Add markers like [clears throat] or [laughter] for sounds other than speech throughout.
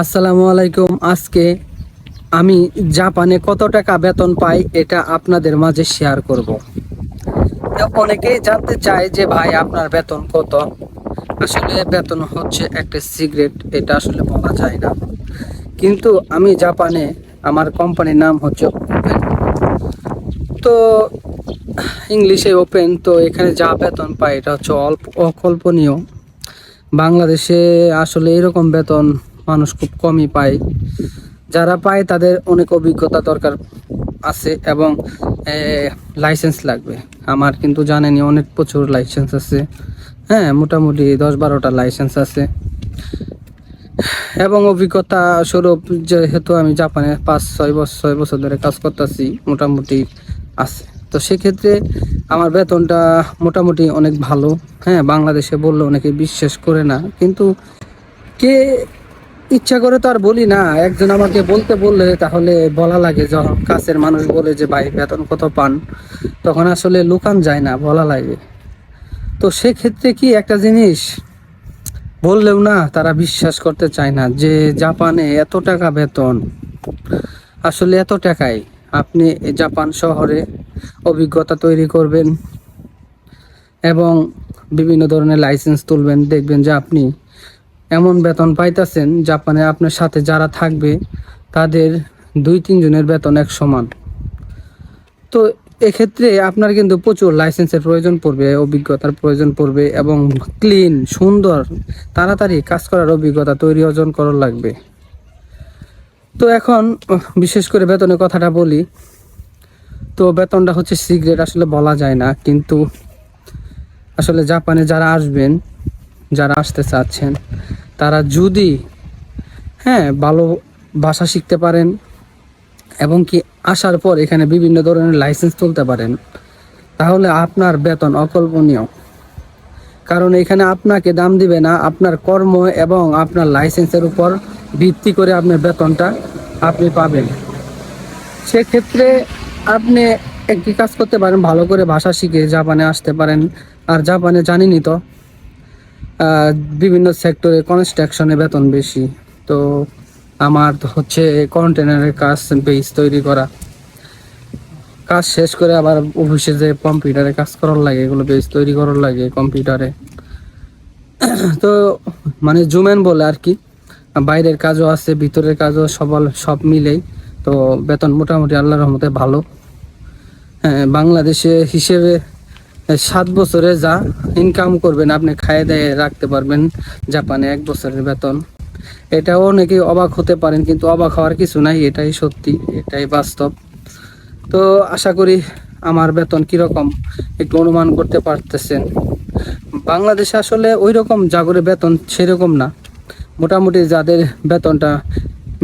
আসসালামু আলাইকুম। আজকে আমি জাপানে কত টাকা বেতন পাই এটা আপনাদের মাঝে শেয়ার করব। অনেকেই জানতে চায় যে ভাই, আপনার বেতন কত? আসলে বেতন হচ্ছে একটা সিগারেট, এটা আসলে বলা যায় না। কিন্তু আমি জাপানে, আমার কোম্পানির নাম হচ্ছে ওপেন তো ইংলিশে ওপেন তো এখানে যা বেতন পাই এটা হচ্ছে অল্প অকল্পনীয়। বাংলাদেশে আসলে এরকম বেতন মানুষ খুব কমই পায়। যারা পায় তাদের অনেক অভিজ্ঞতা দরকার আছে এবং লাইসেন্স লাগবে। আমার কিন্তু জানেনি অনেক প্রচুর লাইসেন্স আছে। হ্যাঁ মোটামুটি দশ বারোটা লাইসেন্স আছে। এবং অভিজ্ঞতা স্বরূপ যেহেতু আমি জাপানে পাঁচ, ছয় বছর ছয় বছর ধরে কাজ করতেছি, মোটামুটি আছে। তো সেক্ষেত্রে আমার বেতনটা মোটামুটি অনেক ভালো। হ্যাঁ বাংলাদেশে বললে অনেকে বিশ্বাস করে না। কিন্তু কে ইচ্ছা করে তো আর বলি না। একজন আমাকে বলতে বললে তাহলে বলা লাগে। যখন কাছের মানুষ বলে যে, ভাই, বেতন কত পান? তখন আসলে লুকান যায় না, বলা লাগে। তো সেক্ষেত্রে কি একটা জিনিস বললেও না, তারা বিশ্বাস করতে চায় না যে, জাপানে এত টাকা বেতন। আসলে এত টাকায় আপনি জাপান শহরে অভিজ্ঞতা তৈরি করবেন এবং বিভিন্ন ধরনের লাইসেন্স তুলবেন। দেখবেন যে আপনি এমন বেতন পাইতেছেন জাপানে আপনার সাথে যারা থাকবে, তাদের দুই তিনজনের বেতন এক সমান। তো এক্ষেত্রে আপনার কিন্তু প্রচুর লাইসেন্সের প্রয়োজন পড়বে, অভিজ্ঞতার প্রয়োজন পড়বে এবং ক্লিন, সুন্দর, তাড়াতাড়ি কাজ করার অভিজ্ঞতা তৈরি, অর্জন করার লাগবে। তো এখন বিশেষ করে বেতনের কথাটা বলি। তো বেতনটা হচ্ছে সিগারেট, আসলে বলা যায় না, কিন্তু আসলে জাপানে যারা আসবেন, যারা আসতে চাচ্ছেন তারা যদি হ্যাঁ ভালো ভাষা শিখতে পারেন এবং কি আসার পর এখানে বিভিন্ন ধরনের লাইসেন্স তুলতে পারেন, তাহলে আপনার বেতন অকল্পনীয়। কারণ এখানে আপনাকে দাম দিবে না, আপনার কর্ম এবং আপনার লাইসেন্সের উপর ভিত্তি করে আপনার বেতনটা আপনি পাবেন। সেক্ষেত্রে আপনি একটি কাজ করতে পারেন, ভালো করে ভাষা শিখে জাপানে আসতে পারেন। আর জাপানে জানিনি তো বিভিন্ন সেক্টরে কনস্ট্রাকশনে বেতন বেশি। তো আমার হচ্ছে কন্টেনারের কাজ বেস তৈরি করা। কাজ শেষ করে আবার অফিসে যে কম্পিউটারে কাজ করার লাগে, এগুলো বেস তৈরি করার লাগে কম্পিউটারে [clears throat] তো মানে জুমেন বলে আর কি। বাইরের কাজও আছে, ভিতরের কাজও সবল, সব মিলেই। তো বেতন মোটামুটি আল্লাহর রহমতে ভালো। হ্যাঁ বাংলাদেশে হিসেবে সাত বছরে যা ইনকাম করবেন, আপনি খাইয়ে দায়ে রাখতে পারবেন জাপানে এক বছরের বেতন। এটাও অনেকে অবাক হতে পারেন, কিন্তু অবাক হওয়ার কিছু নাই, এটাই সত্যি, এটাই বাস্তব। তো আশা করি আমার বেতন কীরকম একটু অনুমান করতে পারতেছেন। বাংলাদেশে আসলে ওই রকম জাগরে বেতন সেরকম না। মোটামুটি যাদের বেতনটা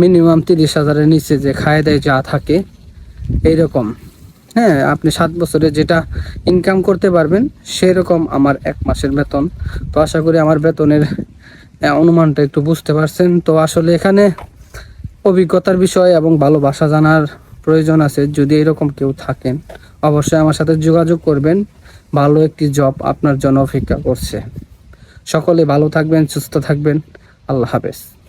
মিনিমাম তিরিশ হাজারের নিচে যে খায় দেয় যা থাকে, এইরকম। হ্যাঁ আপনি সাত বছরে যেটা ইনকাম করতে পারবেন, সেরকম আমার এক মাসের বেতন। তো আশা করি আমার বেতনের অনুমানটা একটু বুঝতে পারছেন। তো আসলে এখানে অভিজ্ঞতার বিষয় এবং ভালোবাসা জানার প্রয়োজন আছে, যদি এরকম কেউ থাকেন। অবশ্যই আমার সাথে যোগাযোগ করবেন। ভালো একটি জব আপনার জন্য অপেক্ষা করছে। সকলে ভালো থাকবেন, সুস্থ থাকবেন। আল্লাহ হাফেজ।